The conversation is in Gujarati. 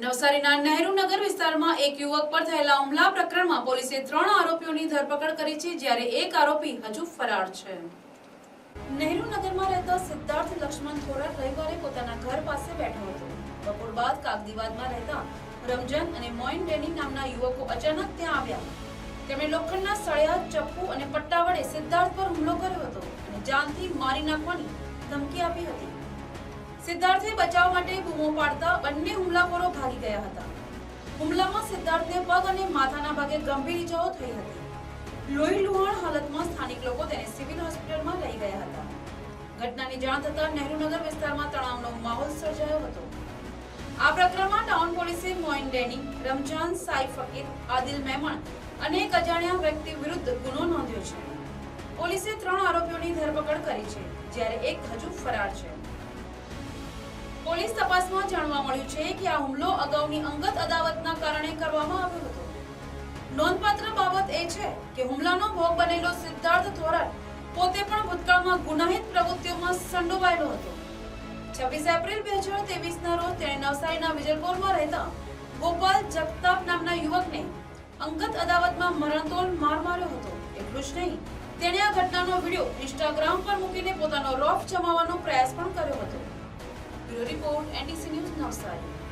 નવસારીના નહેરુનગર વિસ્તારમાં એક યુવક પર થયેલા હુમલા પ્રકરણમાં પોલીસે ત્રણ આરોપીઓની ધરપકડ કરી છે, જ્યારે એક આરોપી હજુ ફરાર છે. નહેરુ નગરમાં રહેતા સિદ્ધાર્થ લક્ષ્મણ થોરાટ રવિવારે પોતાના ઘર પાસે બેઠો હતો. બપોર બાદ કાગદીવાદમાં રહેતા રમજાન અને મોઇન ડેની નામના યુવકો અચાનક ત્યાં આવ્યા. તેમણે લોખંડના સળિયા, ચપ્પુ અને પટ્ટા વડે સિદ્ધાર્થ પર હુમલો કર્યો હતો અને જાનથી મારી નાખવાની ધમકી આપી હતી. સિદ્ધાર્થે બચાવ માટે બૂમો પાડતા બંને હુમલાખોરો ભાગી ગયા હતા. હુમલામાં સિદ્ધાર્થને પગ અને માથાના ભાગે ગંભીર ઇજાઓ થઈ હતી. લોહી લુહાણ હાલતમાં સ્થાનિક લોકો તેને સિવિલ હોસ્પિટલમાં લઈ ગયા હતા. ઘટનાની જાણ થતાં નહેરુનગર વિસ્તારમાં તણાવનો માહોલ સર્જાયો હતો. આ પ્રકરણમાં ટાઉન પોલીસે મોઇન ડેની, રમજાન, સાઈ ફકીર, આદિલ મહેમણ અને એક અજાણ્યા વ્યક્તિ વિરુદ્ધ ગુનો નોંધ્યો છે. પોલીસે ત્રણ આરોપીઓની ધરપકડ કરી છે, જ્યારે એક હજુ ફરાર છે. પોલીસ તપાસમાં જાણવા મળ્યું છે કે આ હુમલો અગાઉની અંગત અદાવતના કારણે કરવામાં આવ્યો હતો. નોંધપાત્ર બાબત એ છે કે હુમલાનો ભોગ બનેલો સિદ્ધાર્થ થોરાટ પોતે પણ ભૂતકાળમાં ગુનાહિત પ્રવૃત્તિઓમાં સંડોવાયેલો હતો. છવ્વીસ એપ્રિલ બે હજાર તેવીસના રોજ તેણે નવસારીના વિજલપોરમાં રહેતા ગોપાલ જગતાપ નામના યુવકને અંગત અદાવતમાં મરણતોલ માર માર્યો હતો. એટલું જ નહીં, તેણે આ ઘટનાનો વીડિયો ઇન્સ્ટાગ્રામ પર મૂકીને પોતાનો રોફ જમાવવાનો પ્રયાસ પણ Bureau Report, NTC News, Navsari.